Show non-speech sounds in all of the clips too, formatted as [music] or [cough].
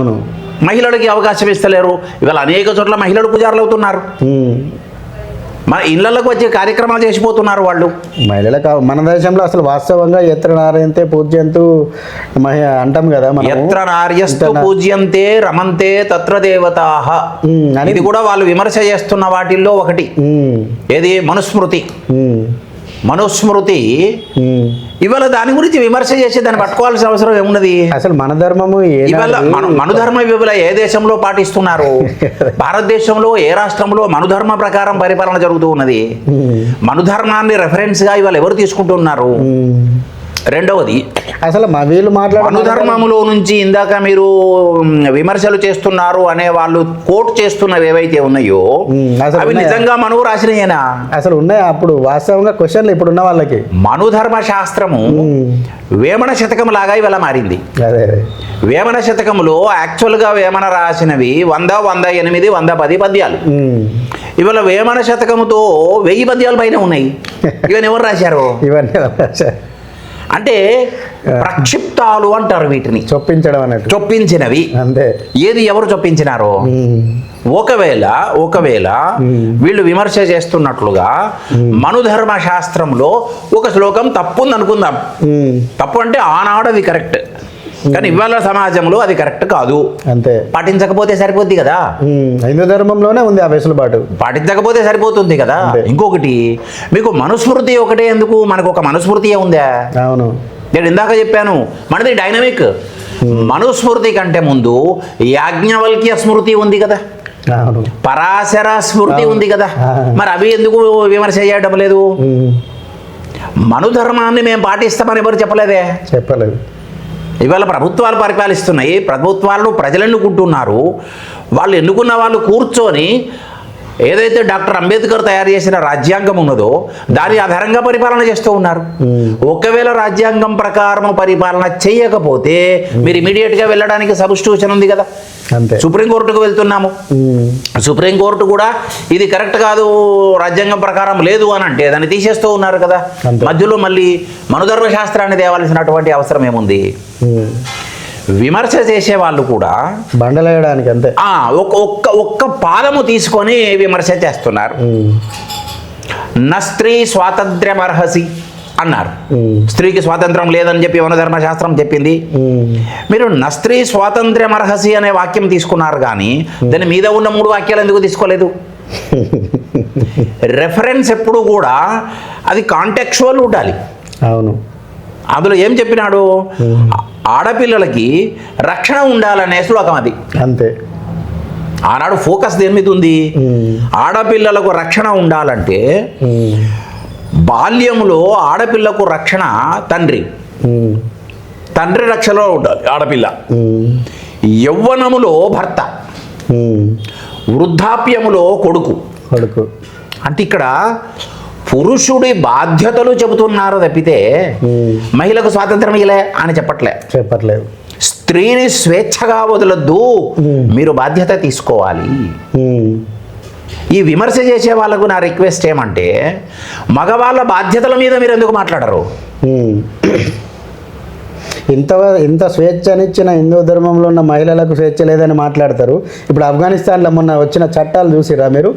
అవును. మహిళలకి అవకాశం ఇస్తలేరు. ఇవాళ అనేక చోట్ల మహిళలు పూజారులు అవుతున్నారు. మన ఇళ్ళకు వచ్చి కార్యక్రమాలు చేసిపోతున్నారు వాళ్ళు. మహిళలకు మన దేశంలో అసలు వాస్తవంగా ఎత్ర నారాయణతే పూజ్యంతు మహి అంటాం కదా మనం ఎత్ర నార్యస్తు పూజ్యంతే రమంతే తత్ర దేవతాహ ఇది కూడా వాళ్ళు విమర్శ చేస్తున్న వాటిల్లో ఒకటి. ఏది? మనుస్మృతి. మనుస్మృతి. ఇవాళ దాని గురించి విమర్శ చేసి దాన్ని పట్టుకోవాల్సిన అవసరం ఏమున్నది? అసలు మన ధర్మము ఇవాళ మనుధర్మ వివల ఏ దేశంలో పాటిస్తున్నారు? [laughs] భారతదేశంలో ఏ రాష్ట్రంలో మనుధర్మ ప్రకారం పరిపాలన జరుగుతూ ఉన్నది? మనుధర్మాన్ని రెఫరెన్స్గా ఇవాళ ఎవరు తీసుకుంటున్నారు. రెండవది అసలు మా వీళ్ళు మాట్లాడే మనుధర్మములో నుంచి ఇందాక మీరు విమర్శలు చేస్తున్నారు అనే వాళ్ళు కోట్ చేస్తున్నవి ఏవైతే ఉన్నాయో అవి? నిజంగా మనువు రాసినయేనా? అసలు ఉన్నాయి? అప్పుడు వాస్తవంగా క్వశ్చన్లు ఇప్పుడు ఉన్న వాళ్ళకి. మనుధర్మ శాస్త్రము వేమన శతకం లాగా ఇవాళ మారింది. అదే వేమన శతకములో యాక్చువల్గా వేమన రాసినవి వంద వంద ఎనిమిది వంద పది పద్యాలు. ఇవాళ వేమన శతకముతో వెయ్యి పద్యాల పైన ఉన్నాయి. [laughs] ఇవన్నీ ఎవరు రాశారు? ఇవన్నీ రాశారు. అంటే ప్రక్షిప్తాలు అంటారు వీటిని. చొప్పించడం అన్నట్టు చొప్పించినవి. అంతే. ఏది ఎవరు చొప్పించినారో? ఒకవేళ ఒకవేళ. వీళ్ళు విమర్శ చేస్తున్నట్లుగా మనుధర్మ శాస్త్రంలో ఒక శ్లోకం తప్పు ఉంది అనుకుందాం తప్పు అంటే ఆనాడు అది కరెక్ట్. కానీ ఇవాళ సమాజంలో అది కరెక్ట్ కాదు. అంతే. పాటించకపోతే సరిపోద్ది కదా. ఉమ్, హిందూ ధర్మంలోనే ఉంది ఆ వెసులుబాటు. పాటించకపోతే సరిపోతుంది కదా. ఇంకొకటి మీకు మనుస్మృతి ఒకటే ఎందుకు? మనకు ఒక మనుస్మృతియే ఉందా? అవును. నేను ఇందాక చెప్పాను మనది డైనమిక్ మనుస్మృతి కంటే ముందు యాజ్ఞవల్క్య స్మృతి ఉంది కదా. పరాశర స్మృతి ఉంది కదా. మరి అవి ఎందుకు విమర్శ చేయడం లేదు? మనుధర్మాన్ని మేము పాటిస్తామని ఎవరు చెప్పలేదే? చెప్పలేదు. ఇవాళ ప్రభుత్వాలు పరిపాలిస్తున్నాయి. ప్రభుత్వాలను ప్రజలు ఎన్నుకుంటున్నారు వాళ్ళు ఎన్నుకున్న వాళ్ళు కూర్చొని ఏదైతే డాక్టర్ అంబేద్కర్ తయారు చేసిన రాజ్యాంగం ఉన్నదో దాని ఆధారంగా పరిపాలన చేస్తూ ఉన్నారు. ఒకవేళ రాజ్యాంగం ప్రకారం పరిపాలన చేయకపోతే మీరు ఇమీడియట్గా వెళ్ళడానికి సబ్స్టిట్యూషన్ ఉంది కదా. అంతే. సుప్రీంకోర్టుకు వెళ్తున్నాము. సుప్రీంకోర్టు కూడా ఇది కరెక్ట్ కాదు రాజ్యాంగం ప్రకారం లేదు అని అంటే దాన్ని తీసేస్తూ ఉన్నారు కదా. మధ్యలో మళ్ళీ మనుధర్మ శాస్త్రాన్ని తేవాల్సినటువంటి అవసరం ఏముంది. విమర్శ చేసే వాళ్ళు కూడా బండలేయడానికి అంతే ఒక్క ఒక్క పాదము తీసుకొని విమర్శ చేస్తున్నారు. ఉమ్, న స్త్రీ స్వాతంత్ర్యం అర్హసి అన్నారు స్త్రీకి స్వాతంత్రం లేదని చెప్పి వనధర్మ శాస్త్రం చెప్పింది మీరు న స్త్రీ స్వాతంత్ర్యం అర్హసి అనే వాక్యం తీసుకున్నారు కానీ దాని మీద ఉన్న మూడు వాక్యాలు ఎందుకు తీసుకోలేదు? [laughs] రెఫరెన్స్ ఎప్పుడు కూడా అది కాంటెక్చువల్ ఉండాలి. అవును. అందులో ఏం చెప్పినాడు? ఆడపిల్లలకి రక్షణ ఉండాలనే శ్లోకం అది. అంతే. ఆనాడు ఫోకస్ దేని మీద ఉంది? ఆడపిల్లలకు రక్షణ ఉండాలంటే బాల్యంలో ఆడపిల్లకు రక్షణ తండ్రి. తండ్రి రక్షణలో ఉండాలి ఆడపిల్ల. యవ్వనములో భర్త. వృద్ధాప్యములో కొడుకు. కొడుకు. అంటే ఇక్కడ పురుషుడి బాధ్యతలు చెబుతున్నారు తప్పితే మహిళకు స్వాతంత్రం ఇలే అని చెప్పట్లే. చెప్పట్లేదు. స్త్రీని స్వేచ్ఛగా వదలొద్దు. మీరు బాధ్యత తీసుకోవాలి. ఈ విమర్శ చేసే వాళ్ళకు నా రిక్వెస్ట్ ఏమంటే మగవాళ్ళ బాధ్యతల మీద మీరు ఎందుకు మాట్లాడరు. ఇంత ఇంత స్వేచ్ఛనిచ్చిన హిందూ ధర్మంలో ఉన్న మహిళలకు స్వేచ్ఛ లేదని మాట్లాడతారు. ఇప్పుడు ఆఫ్ఘనిస్తాన్లో మొన్న వచ్చిన చట్టాలు చూసిరా మీరు.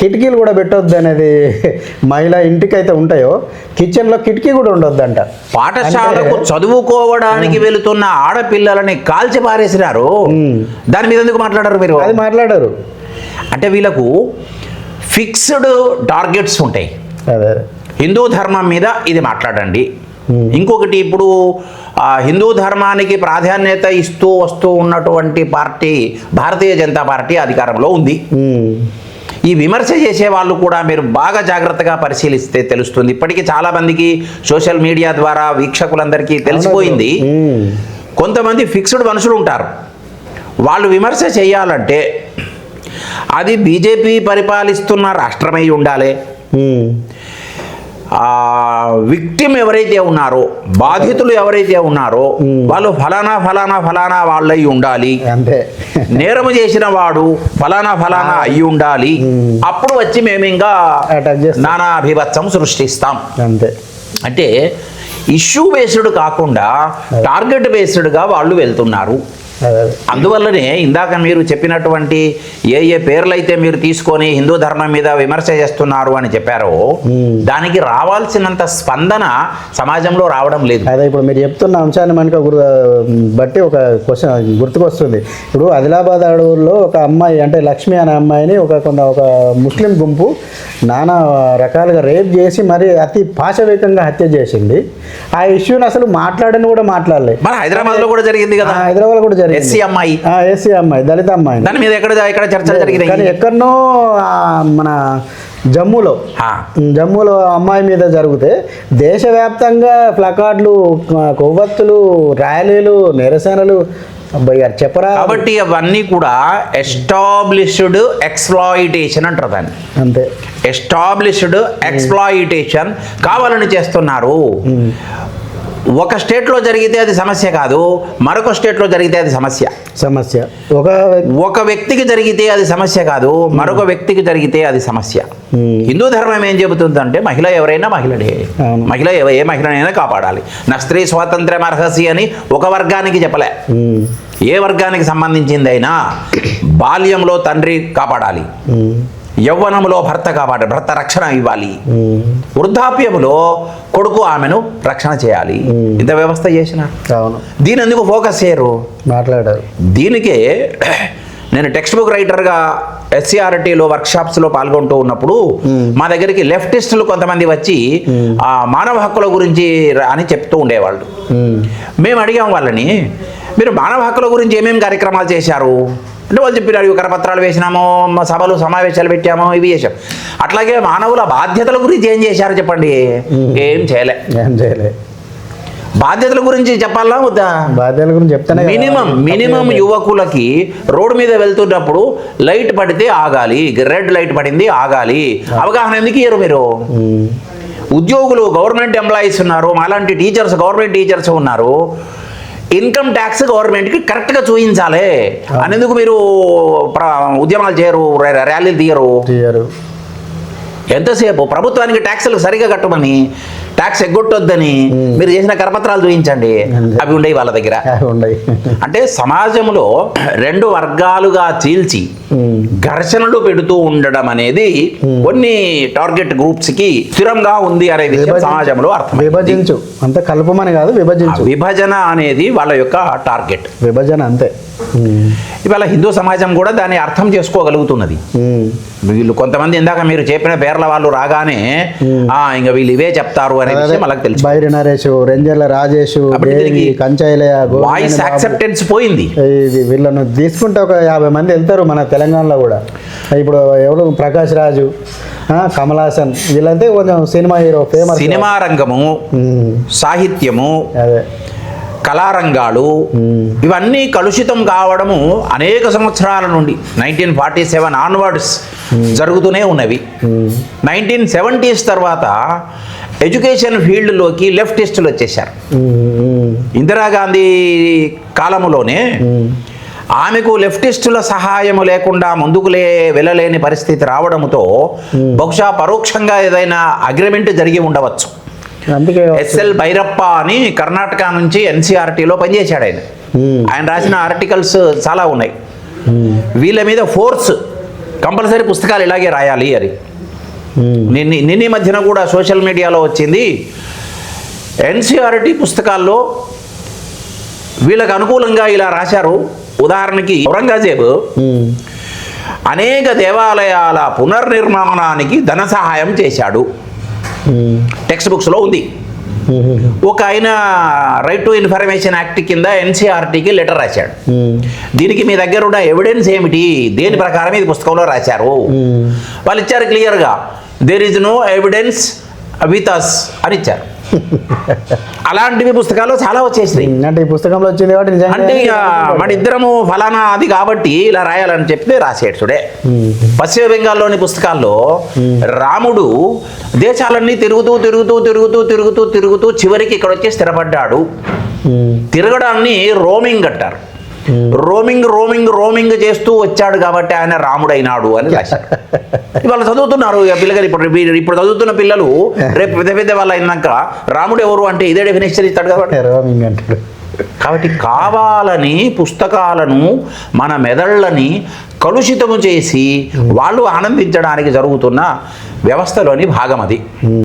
కిటికీలు కూడా పెట్టొద్దు అనేది [laughs] మహిళ ఇంటికైతే ఉంటాయో? కిచెన్లో కిటికీ కూడా ఉండొద్దంట. పాఠశాలకు చదువుకోవడానికి వెళుతున్న ఆడపిల్లలని కాల్చి పారేసినారు. దాని మీద ఎందుకు మాట్లాడరు మీరు? అది మాట్లాడారు. అంటే వీళ్ళకు ఫిక్స్డ్ టార్గెట్స్ ఉంటాయి. హిందూ ధర్మం మీద ఇది మాట్లాడండి. ఇంకొకటి ఇప్పుడు హిందూ ధర్మానికి ప్రాధాన్యత ఇస్తూ వస్తూ ఉన్నటువంటి పార్టీ భారతీయ జనతా పార్టీ అధికారంలో ఉంది. ఈ విమర్శ చేసే వాళ్ళు కూడా మీరు బాగా జాగ్రత్తగా పరిశీలిస్తే తెలుస్తుంది. ఇప్పటికీ చాలా మందికి సోషల్ మీడియా ద్వారా వీక్షకులందరికీ తెలిసిపోయింది. కొంతమంది ఫిక్స్డ్ మనుషులు ఉంటారు. వాళ్ళు విమర్శ చేయాలంటే అది బీజేపీ పరిపాలిస్తున్న రాష్ట్రమై ఉండాలి. విక్టిమ్ ఎవరైతే ఉన్నారో బాధితులు ఎవరైతే ఉన్నారో వాళ్ళు ఫలానా ఫలానా ఫలానా వాళ్ళై ఉండాలి. అంతే. నేరము చేసిన వాడు ఫలానా ఫలానా అయి ఉండాలి. అప్పుడు వచ్చి మేము ఇంకా అటాక్ చేస్తాం. నానా అభివత్సం సృష్టిస్తాం. అంతే. అంటే ఇష్యూ బేస్డ్ కాకుండా టార్గెట్ బేస్డ్గా వాళ్ళు వెళ్తున్నారు. అందువల్లనే ఇందాక మీరు చెప్పినటువంటి ఏ ఏ పేర్లైతే మీరు తీసుకొని హిందూ ధర్మం మీద విమర్శ చేస్తున్నారు అని చెప్పారో. దానికి రావాల్సినంత స్పందన సమాజంలో రావడం లేదు. అదే ఇప్పుడు మీరు చెప్తున్న అంశాన్ని మనకు బట్టి ఒక క్వశ్చన్ గుర్తుకొస్తుంది. ఇప్పుడు ఆదిలాబాద్ అడవుల్లో ఒక అమ్మాయి అంటే లక్ష్మి అనే అమ్మాయిని ఒక కొంత ఒక ముస్లిం గుంపు నానా రకాలుగా రేప్ చేసి మరి అతి పాశవికంగా హత్య చేసింది. ఆ ఇష్యూని అసలు మాట్లాడని కూడా మాట్లాడలేదు మన హైదరాబాద్లో కూడా జరిగింది కదా. హైదరాబాద్ కూడా జరిగింది. ఎస్సీ అమ్మాయి. ఎస్సీ అమ్మాయి దళిత అమ్మాయి దాని మీద ఎక్కడ ఎక్కడ చర్చలు కానీ జరిగినాయి? ఎక్కడనో మన జమ్మూలో జమ్మూలో అమ్మాయి మీద జరిగితే దేశవ్యాప్తంగా ప్లకార్డులు కొవ్వొత్తులు ర్యాలీలు నిరసనలు అబ్బాయి చెప్పరా? కాబట్టి అవన్నీ కూడా ఎస్టాబ్లిష్డ్ ఎక్స్ప్లాయిటేషన్ అంటారు దాన్ని. అంతే. ఎస్టాబ్లిష్డ్ ఎక్స్ప్లాయిటేషన్ కావాలని చేస్తున్నారు. ఒక స్టేట్లో జరిగితే అది సమస్య కాదు మరొక స్టేట్లో జరిగితే అది సమస్య. సమస్య. ఒక ఒక వ్యక్తికి జరిగితే అది సమస్య కాదు మరొక వ్యక్తికి జరిగితే అది సమస్య. Hmm. హిందూ ధర్మం ఏం చెబుతుందంటే మహిళ ఎవరైనా మహిళనే అవును. మహిళ ఏ మహిళనైనా కాపాడాలి. నా స్త్రీ స్వాతంత్ర్యం అర్హసి అని ఒక వర్గానికి చెప్పలే. ఉమ్, ఏ వర్గానికి సంబంధించిందైనా బాల్యంలో తండ్రి కాపాడాలి. యవ్వనంలో భర్త కాపాడాలి భర్త రక్షణ ఇవ్వాలి. ఉమ్, వృద్ధాప్యంలో కొడుకు ఆమెను రక్షణ చేయాలి. ఇంత వ్యవస్థ చేసిన? దీని ఎందుకు ఫోకస్ చేయరు? మాట్లాడారు. దీనికే [clears throat] నేను టెక్స్ట్ బుక్ రైటర్గా ఎస్సీఆర్టీలో వర్క్షాప్స్లో పాల్గొంటూ ఉన్నప్పుడు మా దగ్గరికి లెఫ్టిస్టులు కొంతమంది వచ్చి ఆ మానవ హక్కుల గురించి అని చెప్తూ ఉండేవాళ్ళు. మేము. అడిగాం వాళ్ళని మీరు మానవ హక్కుల గురించి ఏమేమి కార్యక్రమాలు చేశారు? అంటే వాళ్ళు చెప్పినారు ఇవి కరపత్రాలు వేసినాము సభలు సమావేశాలు పెట్టాము ఇవి చేసాం అట్లాగే మానవుల బాధ్యతల గురించి ఏం చేశారు చెప్పండి? ఏం చేయలే. ఏం చేయలే. బాధ్యతల గురించి చెప్పాలా వద్దా? బాధ్యతల గురించి చెప్తానే. మినిమం మినిమం యువకులకి రోడ్డు మీద వెళ్తున్నప్పుడు లైట్ పడితే ఆగాలి రెడ్ లైట్ పడింది ఆగాలి. అవగాహన ఎందుకు ఇయ్యరు మీరు? ఉద్యోగులు గవర్నమెంట్ ఎంప్లాయీస్ ఉన్నారు అలాంటి టీచర్స్ గవర్నమెంట్ టీచర్స్ ఉన్నారు. ఇన్కమ్ ట్యాక్స్ గవర్నమెంట్కి కరెక్ట్గా చూపించాలి అనేందుకు మీరు ఉద్యమాలు చేయరు ర్యా- ర్యాలీలు తీయరు? తీయరు. ఎంతసేపు? ప్రభుత్వానికి ట్యాక్సులు సరిగా కట్టమని. ట్యాక్స్ ఎగ్గొట్టొద్దని మీరు చేసిన కరపత్రాలు చూపించండి. అవి ఉండేవి వాళ్ళ దగ్గర. [laughs] అంటే సమాజంలో రెండు వర్గాలుగా చీల్చి ఘర్షణలు పెడుతూ ఉండడం అనేది కొన్ని టార్గెట్ గ్రూప్స్కి స్థిరంగా ఉంది అనే విషయం విభజించు. సమాజంలో అర్థం విభజించు. అంత కలుపమని కాదు విభజించు. విభజన అనేది వాళ్ళ యొక్క టార్గెట్ విభజన అంతే. ఇవాళ హిందూ సమాజం కూడా దాన్ని అర్థం చేసుకోగలుగుతున్నది. వీళ్ళు కొంతమంది ఇందాక మీరు చెప్పిన పేర్ల వాళ్ళు రాగానే ఆ ఇంకా వీళ్ళు ఇవే చెప్తారు అనే విషయం వాళ్ళకి తెలుసు. బైరి నరేష్ రేంజర్ల రాజేష్ కంచాయిలయ వాయిస్ యాక్సెప్టెన్స్ పోయింది. ఇది వీళ్ళను తీసుకుంటే ఒక యాభై మంది వెళ్తారు మన తెలంగాణలో కూడా. ఇప్పుడు ఎవరు? ప్రకాష్ రాజు ఆ, కమల్ హాసన్ వీళ్ళంటే కొంచెం సినిమా హీరో ఫేమస్ సినిమా రంగము సాహిత్యము అదే. కళారంగాలు ఇవన్నీ కలుషితం కావడము అనేక సంవత్సరాల నుండి నైన్టీన్ ఫార్టీ సెవెన్ ఆన్వర్డ్స్ జరుగుతూనే ఉన్నవి. నైన్టీన్ సెవెంటీస్ తర్వాత ఎడ్యుకేషన్ ఫీల్డ్లోకి లెఫ్టిస్టులు వచ్చేసారు ఇందిరాగాంధీ కాలములోనే ఉమ్, ఆమెకు లెఫ్టిస్టుల సహాయము లేకుండా ముందుకులే వెళ్ళలేని పరిస్థితి రావడంతో బహుశా పరోక్షంగా ఏదైనా అగ్రిమెంట్ జరిగి ఉండవచ్చు. ఎస్ఎల్ భైరప్ప అని కర్ణాటక నుంచి ఎన్సీఆర్టీలో పనిచేశాడు ఆయన. ఉమ్, ఆయన రాసిన ఆర్టికల్స్ చాలా ఉన్నాయి. ఉమ్, వీళ్ళ మీద ఫోర్స్ కంపల్సరీ పుస్తకాలు ఇలాగే రాయాలి అని. నిన్న నిన్న ఈ మధ్యన కూడా సోషల్ మీడియాలో వచ్చింది. ఎన్సీఆర్టీ పుస్తకాల్లో వీళ్ళకు అనుకూలంగా ఇలా రాశారు. ఉదాహరణకి ఔరంగజేబు అనేక దేవాలయాల పునర్నిర్మాణానికి ధన సహాయం చేశాడు. టెక్స్ట్ బుక్స్లో ఉంది. ఒక ఆయన రైట్ టు ఇన్ఫర్మేషన్ యాక్ట్ కింద ఎన్సీఆర్టీకి లెటర్ రాశాడు. దీనికి మీ దగ్గర ఉన్న ఎవిడెన్స్ ఏమిటి? దేని ప్రకారం ఇది పుస్తకంలో రాశారు? వాళ్ళు ఇచ్చారు క్లియర్గా there is no evidence with us అని ఇచ్చారు. అలాంటివి పుస్తకాలు చాలా వచ్చేసినాయి. అంటే ఈ పుస్తకంలో వచ్చింది కాబట్టి నిజంగా అంటే ఇక మన ఇద్దరము ఫలానా అది కాబట్టి ఇలా రాయాలని చెప్తే రాసేటుడే పశ్చిమ బెంగాల్లోని పుస్తకాల్లో రాముడు దేశాలన్నీ తిరుగుతూ తిరుగుతూ తిరుగుతూ తిరుగుతూ తిరుగుతూ చివరికి ఇక్కడ వచ్చి స్థిరపడ్డాడు తిరగడాన్ని రోమింగ్ అంటారు. రోమింగ్ రోమింగ్ రోమింగ్ చేస్తూ వచ్చాడు కాబట్టి ఆయన రాముడైనాడు అని రాశారు [laughs] ఇవాళ చదువుతున్నారు పిల్లగారు ఇప్పుడు ఇప్పుడు చదువుతున్న పిల్లలు రేపు పెద్ద పెద్ద వాళ్ళు అయినాక రాముడు ఎవరు అంటే ఇదే డెఫినేషన్ ఇస్తాడు కాబట్టి. రోమింగ్ అంటాడు. కాబట్టి కావాలని పుస్తకాలను మన మెదళ్ళని కలుషితము చేసి వాళ్ళు ఆనందించడానికి జరుగుతున్న వ్యవస్థలోని భాగం అది.